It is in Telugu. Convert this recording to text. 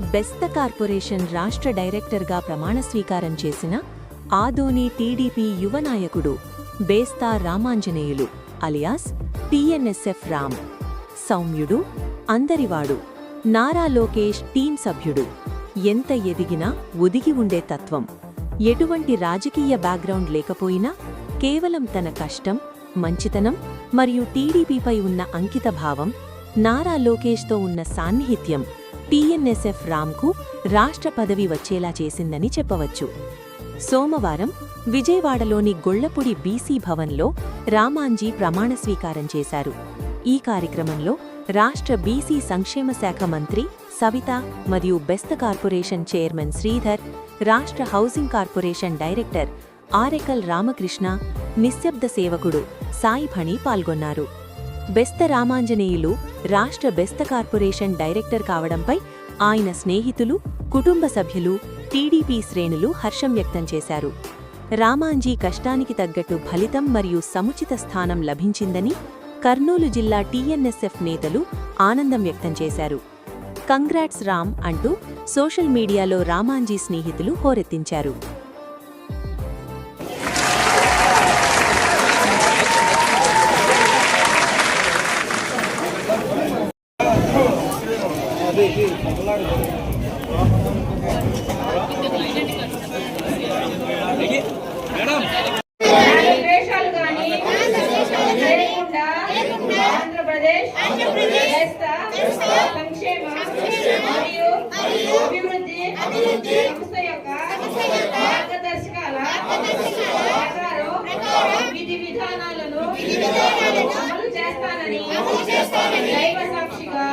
బెస్త కార్పొరేషన్ రాష్ట్ర డైరెక్టర్గా ప్రమాణ స్వీకారం చేసిన ఆదోని టీడీపీ యువ నాయకుడు బేస్తా రామాంజనేయులు అలియాస్ టిఎన్ఎస్ఎఫ్ రామ్ సౌమ్యుడు అందరివాడు నారా లోకేష్ టీం సభ్యుడు. ఎంత ఎదిగినా ఒదిగి ఉండే తత్వం. ఎటువంటి రాజకీయ బ్యాక్గ్రౌండ్ లేకపోయినా కేవలం తన కష్టం మంచితనం మరియు టీడీపీపై ఉన్న అంకితభావం నారా లోకేష్తో ఉన్న సాన్నిహిత్యం టీఎన్ఎస్ఎఫ్ రామ్కు రాష్ట్ర పదవి వచ్చేలా చేసిందని చెప్పవచ్చు. సోమవారం విజయవాడలోని గొళ్ళపూడి బీసీ భవన్లో రామాంజీ ప్రమాణ స్వీకారం చేశారు. ఈ కార్యక్రమంలో రాష్ట్ర బీసీ సంక్షేమ శాఖ మంత్రి సవిత మరియు బెస్త కార్పొరేషన్ చైర్మన్ శ్రీధర్ రాష్ట్ర housing corporation director Arekal Ramakrishna నిశ్శబ్ద సేవకుడు సాయిభణి పాల్గొన్నారు. బెస్త రామాంజనేయులు రాష్ట్ర బెస్త కార్పొరేషన్ డైరెక్టర్ కావడంపై ఆయన స్నేహితులు కుటుంబ సభ్యులు టీడీపీ శ్రేణులు హర్షం వ్యక్తం చేశారు. రామాంజీ కష్టానికి తగ్గట్టు ఫలితం మరియు సముచిత స్థానం లభించిందని కర్నూలు జిల్లా టీఎన్ఎస్ఎఫ్ నేతలు ఆనందం వ్యక్తం చేశారు. కంగ్రాట్స్ రామ్ అంటూ సోషల్ మీడియాలో రామాంజీ స్నేహితులు హోరెత్తించారు. ద్వేషాలు కానీ లేకుండా ఆంధ్రప్రదేశ్ సంక్షేమ మరియు అభివృద్ధి సంస్థ యొక్క మార్గదర్శకాల ప్రకారం విధి విధానాలను అమలు చేస్తానని దైవ సాక్షిగా